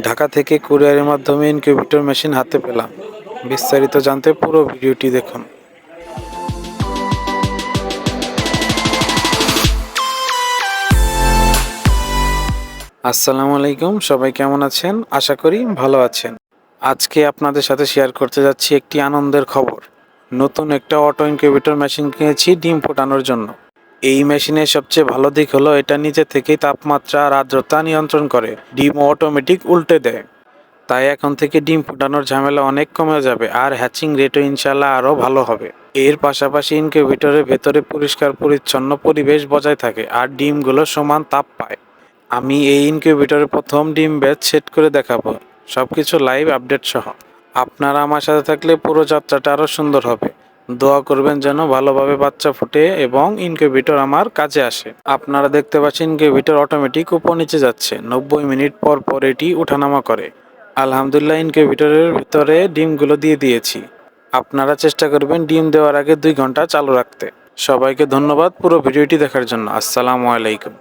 ঢাকা থেকে কুরিয়ারের মাধ্যমে ইনকিউবেটর মেশিন হাতে পেলাম। বিস্তারিত জানতে পুরো ভিডিওটি দেখুন। আসসালামু আলাইকুম, সবাই কেমন আছেন? আশা করি ভালো আছেন। আজকে আপনাদের সাথে শেয়ার করতে যাচ্ছি একটি আনন্দের খবর। নতুন একটা অটো ইনকিউবেটর মেশিন কিনেছি, ডিম ফোটানোর জন্য। এই মেশিনের সবচেয়ে ভালো দিক হলো এটা নিজে থেকেই তাপমাত্রা আর আর্দ্রতা নিয়ন্ত্রণ করে। ডিম অটোমেটিক উল্টে দেয়। তাই এখন থেকে ডিম ফোটানোর ঝামেলা অনেক কমে যাবে আর হ্যাচিং রেটও ইনশাল্লাহ আরও ভালো হবে। এর পাশাপাশি ইনকিউবেটরের ভেতরে পরিষ্কার, পরিচ্ছন্ন পরিবেশ বজায় থাকে আর ডিমগুলো সমান তাপ পায়। আমি এই ইনকিউবেটরে প্রথম ডিম ব্যাচ সেট করে দেখাবো। সব কিছু লাইভ আপডেট সহ। আপনারা আমার সাথে থাকলে পুরো যাত্রাটা আরও সুন্দর হবে। দোয়া করবেন যেন ভালোভাবে বাচ্চা ফুটে এবং ইনকিউবেটর আমার কাজে আসে। আপনারা দেখতে পাচ্ছেন ইনকিউবেটর অটোমেটিক উপর নিচে যাচ্ছে। নব্বই মিনিট পর পর এটি উঠানামা করে। আলহামদুলিল্লাহ, ইনকিউবেটরের ভিতরে ডিমগুলো দিয়ে দিয়েছি। আপনারা চেষ্টা করবেন ডিম দেওয়ার আগে দুই ঘণ্টা চালু রাখতে। সবাইকে ধন্যবাদ পুরো ভিডিওটি দেখার জন্য। আসসালামু আলাইকুম।